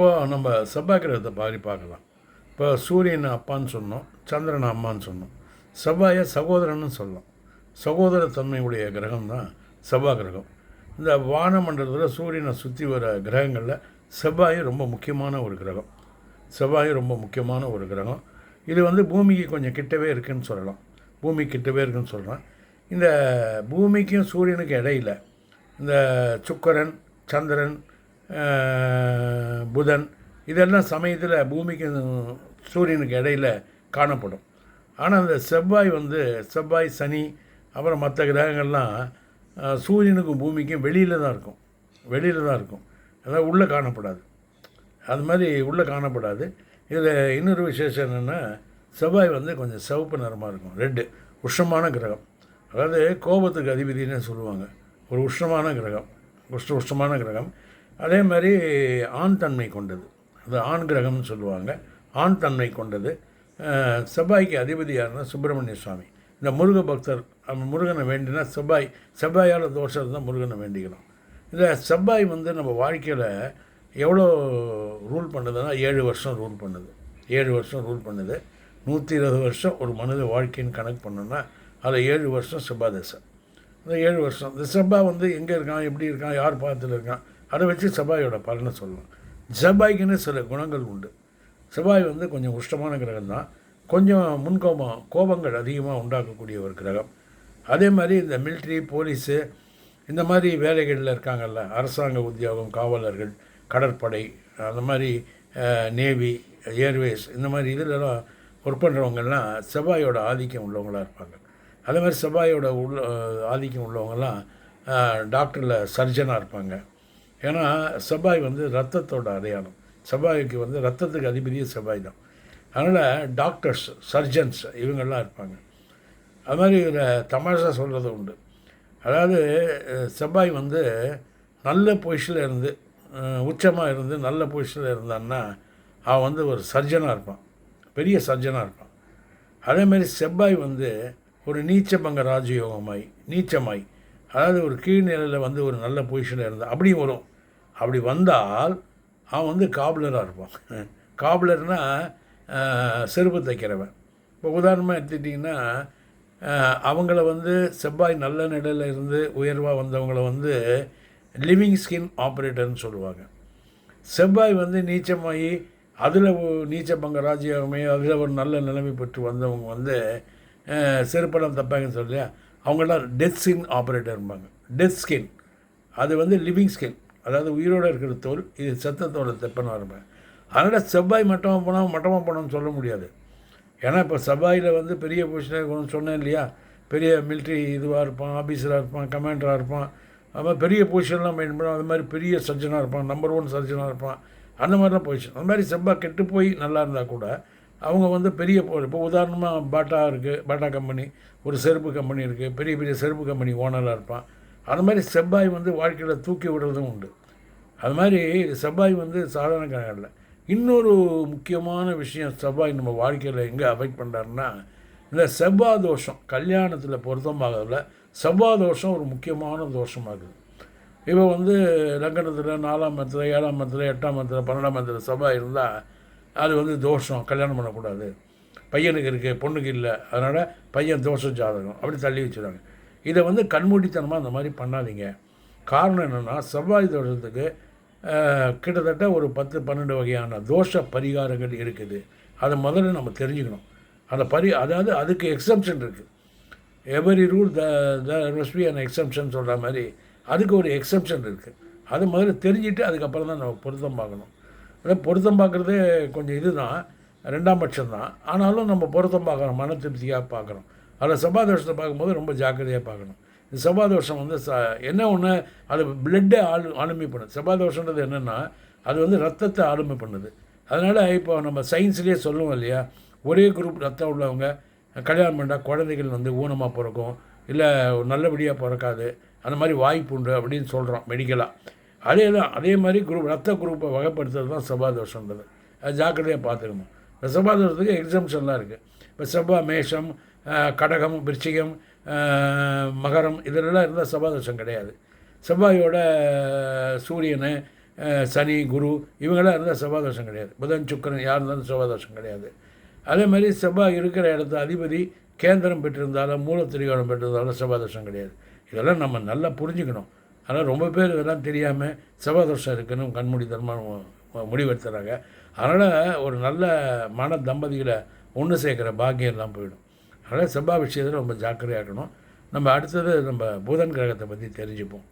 இப்போது நம்ம செவ்வாய் கிரகத்தை பாரி பார்க்கலாம். இப்போ சூரியன் அப்பான்னு சொன்னோம் சந்திரன் அம்மான்னு சொன்னோம் செவ்வாயை சகோதரன்னு சொல்லலாம். சகோதர தன்மையுடைய கிரகம் தான் செவ்வாய் கிரகம் இந்த வானமண்டலத்தில் சூரியனை சுற்றி வர கிரகங்களில் செவ்வாய் ரொம்ப முக்கியமான ஒரு கிரகம். செவ்வாய் ரொம்ப முக்கியமான ஒரு கிரகம். இது வந்து பூமிக்கு கொஞ்சம் கிட்டவே இருக்குன்னு சொல்லலாம். பூமி கிட்டவே இருக்குன்னு சொல்கிறேன் இந்த பூமிக்கும் சூரியனுக்கும் இடையில இந்த சுக்கரன் சந்திரன் புதன். இதெல்லாம் சமயத்தில் பூமிக்கு சூரியனுக்கு இடையில காணப்படும். ஆனால் அந்த செவ்வாய் வந்து செவ்வாய் சனி அப்புறம் மற்ற கிரகங்கள்லாம் சூரியனுக்கும் பூமிக்கும் வெளியில் தான் இருக்கும். வெளியில் தான் இருக்கும். அதாவது உள்ளே காணப்படாது. அது மாதிரி உள்ளே காணப்படாது. இதில் இன்னொரு விசேஷம் என்னென்னா செவ்வாய் வந்து கொஞ்சம் சிவப்பு நிறமாக இருக்கும். ரெட்டு உஷ்ணமான கிரகம். அதாவது கோபத்துக்கு அதிபதினே சொல்லுவாங்க. ஒரு உஷ்ணமான கிரகம். உஷ்ண உஷ்ணமான கிரகம். அதே மாதிரி ஆண் தன்மை கொண்டது. அது ஆண் கிரகம்னு சொல்லுவாங்க. ஆண் தன்மை கொண்டது. செவ்வாய்க்கு அதிபதியாக சுப்பிரமணிய சுவாமி. இந்த முருக பக்தர் அந்த முருகனை வேண்டினா செவ்வாய் செவ்வாயால் தோஷம் இருந்தால் முருகனை வேண்டிக்கலாம் இந்த செவ்வாய் வந்து நம்ம வாழ்க்கையில் எவ்வளோ ரூல் பண்ணுதுன்னா ஏழு வருஷம் ரூல் பண்ணுது. ஏழு வருஷம் ரூல் பண்ணுது. நூற்றி இருபது வருஷம் ஒரு மனித வாழ்க்கைன்னு கணக்கு பண்ணோன்னா அதில் ஏழு வருஷம் செவ்வாய் தசை. அந்த ஏழு வருஷம் இந்த செவ்வாய் வந்து எங்கே இருக்கான் எப்படி இருக்கான் யார் பாதத்தில் இருக்கான் அதை வச்சு செவ்வாயோட பலனை சொல்லலாம் செவ்வாய்க்குன்னு சில குணங்கள் உண்டு. செவ்வாய் வந்து கொஞ்சம் உஷ்டமான கிரகம் தான். கொஞ்சம் முன்கோபம் கோபங்கள் அதிகமாக உண்டாக்கக்கூடிய ஒரு கிரகம். அதே மாதிரி இந்த மிலிட்ரி போலீஸு இந்த மாதிரி வேலைகளில் இருக்காங்கல்ல அரசாங்க உத்தியோகம் காவலர்கள் கடற்படை அந்த மாதிரி நேவி ஏர்வேஸ் இந்த மாதிரி இதிலலாம் ஒர்க் பண்ணுறவங்கெல்லாம் செவ்வாயோட ஆதிக்கம் உள்ளவங்களாக இருப்பாங்க. அதே மாதிரி செவ்வாயோட உள்ள ஆதிக்கம் உள்ளவங்கெல்லாம் டாக்டரில் சர்ஜனாக இருப்பாங்க. ஏன்னா செவ்வாய் வந்து ரத்தத்தோட அடையாளம். செவ்வாய்க்கு வந்து ரத்தத்துக்கு அதிபதியே செவ்வாய் தான். அதனால் டாக்டர்ஸ் சர்ஜன்ஸ் இவங்கெல்லாம் இருப்பாங்க. அது மாதிரி இதில் தமாஷா சொல்கிறது உண்டு. அதாவது செவ்வாய் வந்து நல்ல பொசிஷனில் இருந்து உச்சமாக இருந்து நல்ல பொசிஷனில் இருந்தான்னா அவன் வந்து ஒரு சர்ஜனாக இருப்பான். பெரிய சர்ஜனாக இருப்பான். அதேமாரி செவ்வாய் வந்து ஒரு நீச்சபங்க ராஜயோகமாய் நீச்சமாய் அதாவது ஒரு கீழ்நிலையில் வந்து ஒரு நல்ல பொசிஷனில் இருந்தால் அப்படியும் வரும். அப்படி வந்தால் அவன் வந்து காபுலராக இருப்பான். காபலர்னால் செருப்பு தைக்கிறவன். இப்போ உதாரணமாக எடுத்துட்டிங்கன்னா அவங்கள வந்து செவ்வாய் நல்ல நிலையில் இருந்து உயர்வாக வந்தவங்கள வந்து லிவிங் ஸ்கின் ஆப்ரேட்டர்னு சொல்லுவாங்க. செவ்வாய் வந்து நீச்சமாகி அதில் நீச்சபங்க ராஜ்யமே அதில் ஒரு நல்ல நிலைமை பெற்று வந்தவங்க வந்து செருப்படம் செருப்பெல்லாம் தப்பாங்கன்னு சொல்லியா? அவங்களாம் டெத் ஸ்கின் ஆப்ரேட்டர்ம்பாங்க. Death skin. அது வந்து லிவிங் ஸ்கின். அதாவது உயிரோடு இருக்கிற தோல் இது சத்தத்தோட தெப்பன் வரும்ப அதனால் செவ்வாய் மட்டமாக போனால் மட்டமாக போனோம்னு சொல்ல முடியாது. ஏன்னா இப்போ செவ்வாயில் வந்து பெரிய பொசிஷனாக சொன்னேன் இல்லையா? பெரிய மிலிட்ரி இதுவாக இருப்பான் ஆஃபீஸராக இருப்பான் கமாண்டராக இருப்பான். அது மாதிரி பெரிய பொசிஷன்லாம் மெயின் பண்ணுவான் அது மாதிரி பெரிய சர்ஜனாக இருப்பான் நம்பர் ஒன் சர்ஜனாக இருப்பான். அந்த மாதிரிலாம் பொசிஷன் அந்த மாதிரி செவ்வாய் கெட்டு போய் நல்லா இருந்தால் கூட அவங்க வந்து பெரிய இப்போ உதாரணமாக பாட்டா இருக்குது பாட்டா கம்பெனி ஒரு செருப்பு கம்பெனி இருக்குது பெரிய பெரிய செருப்பு கம்பெனி ஓனராக இருப்பான். அது மாதிரி செவ்வாய் வந்து வாழ்க்கையில் தூக்கி விடுறதும் உண்டு. அது மாதிரி செவ்வாய் வந்து சாதாரண கிரகம் இன்னொரு முக்கியமான விஷயம் செவ்வாய் நம்ம வாழ்க்கையில் எங்கே அஃபெக்ட் பண்ணுறாருன்னா இந்த செவ்வாய் தோஷம் கல்யாணத்தில் பொருத்தமாகல செவ்வாய் தோஷம் ஒரு முக்கியமான தோஷமாகுது. இப்போ வந்து லக்கணத்தில் நாலாம் மதத்தில் ஏழாம் மதத்தில் எட்டாம் மதத்தில் பன்னெண்டாம் மதத்தில் செவ்வாய் இருந்தால் அது வந்து தோஷம் கல்யாணம் பண்ணக்கூடாது. பையனுக்கு இருக்குது பொண்ணுக்கு இல்லை. அதனால் பையன் தோஷம் ஜாதகம். அப்படி தள்ளி வச்சுருவாங்க. இதை வந்து கண்மூடித்தனமாக அந்த மாதிரி பண்ணாதீங்க. காரணம் என்னென்னா செவ்வாய் தோஷத்துக்கு கிட்டத்தட்ட ஒரு பத்து பன்னெண்டு வகையான தோஷ பரிகாரங்கள் இருக்குது. அதை முதல்ல நம்ம தெரிஞ்சுக்கணும். அந்த பரி அதாவது அதுக்கு எக்ஸம்ஷன் இருக்குது எவரி ரூல் த த ரெஸ்பி அண்ட் எக்ஸம்ஷன் சொல்கிற மாதிரி அதுக்கு ஒரு எக்ஸம்ஷன் இருக்குது அது முதல்ல தெரிஞ்சுட்டு அதுக்கப்புறம் தான் நம்ம பொருத்தம் பார்க்கணும். அதான் பொருத்தம் பார்க்குறதே கொஞ்சம் இதுதான். ரெண்டாம் பட்சம் தான் ஆனாலும் நம்ம பொருத்தம் பார்க்குறோம் மன திருப்தியாக பார்க்குறோம் அதில் செவ்வாதோஷத்தை பார்க்கும்போது ரொம்ப ஜாக்கிரதையாக பார்க்கணும். இந்த செவ்வாதோஷம் வந்து ச என்ன ஒன்று அது பிளட்டை ஆளு ஆளுமை பண்ணுது செவ்வாதோஷன்றது என்னென்னா அது வந்து ரத்தத்தை ஆளுமை பண்ணுது அதனால் இப்போ நம்ம சயின்ஸ்லேயே சொல்லுவோம் இல்லையா? ஒரே குரூப் ரத்தம் உள்ளவங்க கல்யாணம் பண்ணால் குழந்தைகள் வந்து ஊனமாக பிறக்கும் இல்லை நல்லபடியாக பிறக்காது அந்த மாதிரி வாய்ப்பு உண்டு அப்படின்னு சொல்கிறோம் மெடிக்கலாக அதே தான் அதே மாதிரி குரூப் ரத்த குரூப்பை வகைப்படுத்துறது தான் செவ்வாதோஷன்றது அது ஜாக்கிரதையாக பார்த்துக்கணும். இந்த செவ்வாதோஷத்துக்கு எக்ஸம்ஷன்லாம் இருக்குது இப்போ செவ்வாய் மேஷம் கடகம் விருச்சிகம் மகரம் இதிலெல்லாம் இருந்தால் செவ்வாதோஷம் கிடையாது. செவ்வாயோட சூரியன் சனி குரு இவங்களாம் இருந்தால் செவ்வாய் தோஷம் கிடையாது. புதன் சுக்கிரன் யார் இருந்தாலும் செவ்வாய் தோஷம் கிடையாது. அதே மாதிரி செவ்வாய் இருக்கிற இடத்த அதிபதி கேந்திரம் பெற்றிருந்தாலும் மூலத்திரிகோணம் பெற்றிருந்தாலும் செவ்வாய் தோஷம் கிடையாது. இதெல்லாம் நம்ம நல்லா புரிஞ்சுக்கணும். ஆனால் ரொம்ப பேர் இதெல்லாம் தெரியாமல் செவ்வாய் தோஷம் இருக்குன்னு கண்மூடித்தனமாக முடிவெடுத்துறாங்க. அதனால் ஒரு நல்ல மன தம்பதிகளை ஒன்று சேர்க்குற பாக்கியம் எல்லாம் போயிடும். அதனால் செவ்வாய் விஷயத்தில் ரொம்ப ஜாக்கிரதையாக இருக்கணும். நம்ம அடுத்தது நம்ம புதன் கிரகத்தை பற்றி தெரிஞ்சுப்போம்.